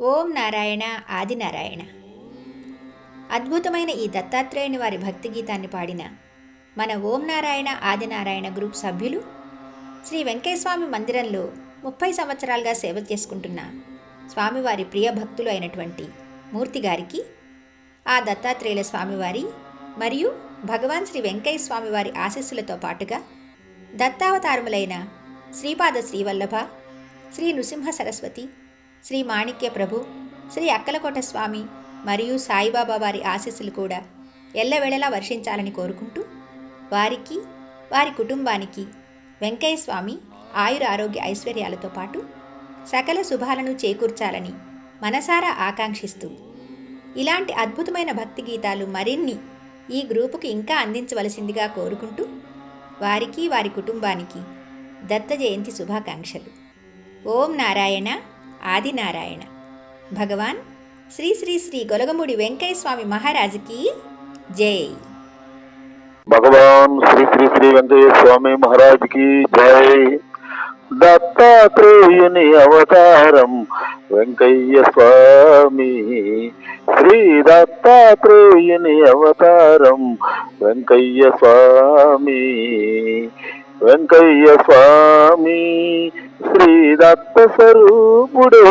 ఓం నారాయణ ఆదినారాయణ అద్భుతమైన ఈ దత్తాత్రేయుని వారి భక్తి గీతాన్ని పాడిన మన ఓం నారాయణ ఆదినారాయణ గ్రూప్ సభ్యులు శ్రీ వెంకటస్వామి మందిరంలో ముప్పై సంవత్సరాలుగా సేవ చేసుకుంటున్న స్వామివారి ప్రియ భక్తులు అయినటువంటి మూర్తి గారికి ఆ దత్తాత్రేయుల స్వామివారి మరియు భగవాన్ శ్రీ వెంకయ్య స్వామివారి ఆశీస్సులతో పాటుగా దత్తావతారములైన శ్రీపాద శ్రీవల్లభ శ్రీ నృసింహ సరస్వతి శ్రీ మాణిక్య ప్రభు శ్రీ అక్కలకోట స్వామి మరియు సాయిబాబా వారి ఆశీస్సులు కూడా ఎల్లవేళలా వర్షించాలని కోరుకుంటూ వారికి వారి కుటుంబానికి వెంకయ్య స్వామి ఆయుర ఆరోగ్య ఐశ్వర్యాలతో పాటు సకల శుభాలను చేకూర్చాలని మనసారా ఆకాంక్షిస్తూ ఇలాంటి అద్భుతమైన భక్తి గీతాలు మరిన్ని ఈ గ్రూపుకి ఇంకా అందించవలసిందిగా కోరుకుంటూ వారికి వారి కుటుంబానికి దత్త జయంతి శుభాకాంక్షలు. ఓం నారాయణ. ఆదినారాయణ. భగవాన్ శ్రీ శ్రీ శ్రీ గొలగముడి వెంకయ్య స్వామి మహారాజుకి జై. భగవాన్ శ్రీ శ్రీ శ్రీ వెంకయ్య స్వామి మహారాజుకి జై. దత్తాత్రేయుని అవతారం వెంకయ్య స్వామి. శ్రీ దత్తాత్రేయుని అవతారం వెంకయ్య స్వామి. వెంకయ్య స్వామి శ్రీ దత్త స్వరూపుడే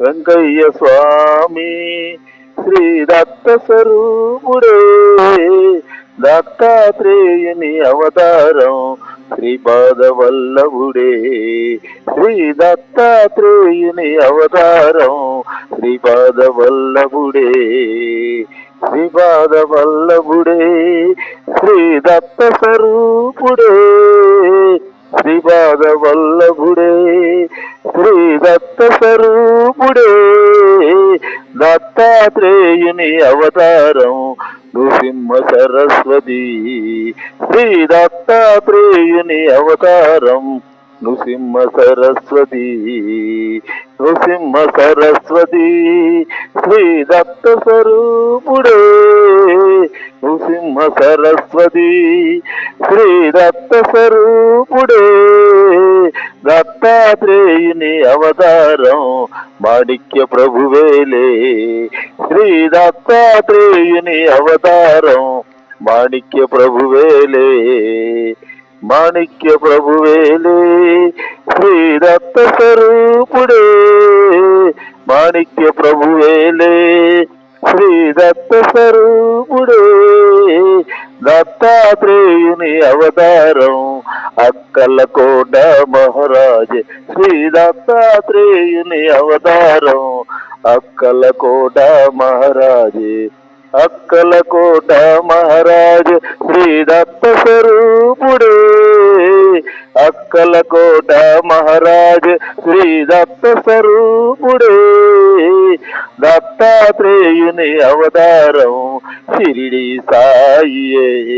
వెంకయ్య స్వామి శ్రీ దత్త స్వరూపుడే దత్తాత్రేయుని అవతారం శ్రీపాద వల్లభుడే శ్రీ దత్తాత్రేయుని అవతారం శ్రీపాద వల్లభుడే శ్రీపాద వల్లభుడే శ్రీ దత్త స్వరూపుడే శ్రీపాద వల్లభుడే శ్రీ దత్త స్వరూపుడే. దత్తాత్రేయుని అవతారం నృసింహ సరస్వతి శ్రీ దత్తాత్రేయుని అవతారం నృసింహ సరస్వతి నృసింహ సరస్వతి శ్రీ దత్త స్వరూపుడే. నృసింహ సరస్వతి శ్రీ దత్త స్వరూపుడే దత్తాత్రేయుని అవతారం మాణిక్య ప్రభువేలే. శ్రీ దత్తాత్రేయుని అవతారం మాణిక్య ప్రభువేలే. మాణిక్య ప్రభువేలే శ్రీ దత్త స్వరూపుడే మాణిక్య ప్రభువేలే శ్రీ దత్త స్వరూపుడే దత్తాత్రేయుని అవతారం అక్కల కోట మహారాజ్. శ్రీ దత్తాత్రేయుని అవతారం అక్కల కోట మహారాజే. అక్కల కోట మహారాజ్ శ్రీ దత్త స్వరూపుడే అక్కల కోట మహారాజ్ శ్రీ దత్త స్వరూపుడే. దత్తాత్రేయుని అవతారం షిరిడి సాయియే.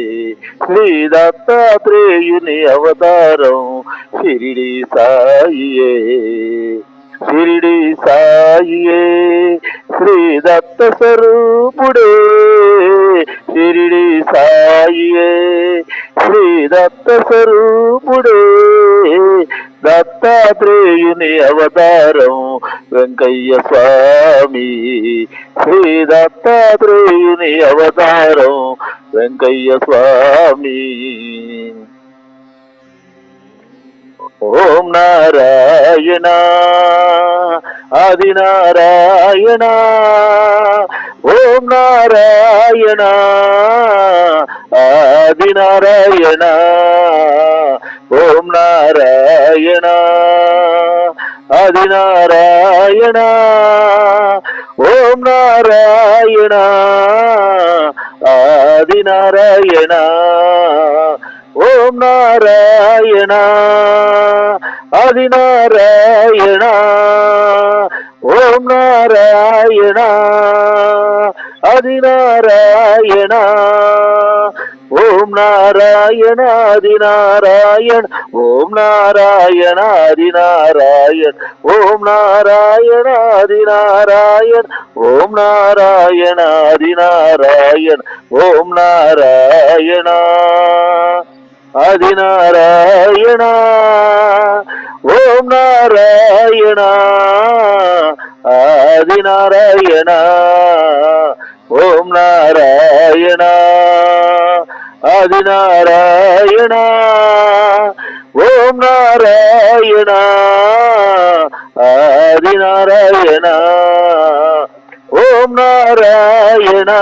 శ్రీ దత్తాత్రేయుని అవతారం షిరిడి సాయియే. షిరిడి సాయియే శ్రీ దత్త స్వరూపుడే. షిరిడి సాయియే. శ్రీ దత్త స్వరూపుడే దత్తాత్రేయుని అవతారం వెంకయ్య స్వామి శ్రీ దత్తాత్రేయుని అవతారం వెంకయ్య స్వామి ఓం నారాయణ ఆది నారాయణ ஓம் நாராயணா ஆதி நாராயணா ஓம் நாராயணா ஆதி நாராயணா ஓம் நாராயணா ஆதி நாராயணா ஓம் நாராயணா ஆதி நாராயணா ஓம் நாராயணா அதிநாராயணா ஓம் நாராயண அதிநாராயண் ஓம் நாராயண அதிநாராயண் ஓம் நாராயண அதிநாராயண் ஓம் நாராயண அதிநாராயண் ஓம் நாராயணா அதிநாராயணா ஓம் நாராயணா ஆதிநாராயணா. ஓம் நாராயணா ஆதிநாராயணா. ஓம் நாராயணா ஆதிநாராயணா. ஓம் நாராயணா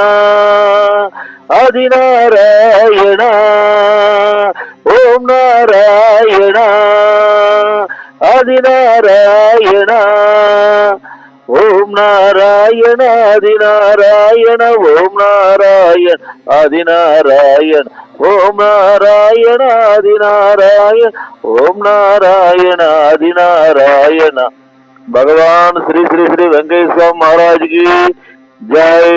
ஆதிநாராயணா. ஓம் நாராயணா ஆதிநாராயணா. ஓம் நாராயண ஆதிநாராயண ஓம் நாராயண ஆதிநாராயண ஓம் நாராயண ஆதிநாராயண ஓம் நாராயண ஆதிநாராயண. भगवान श्री श्री श्री वेंकटेश्वर महाराज की जय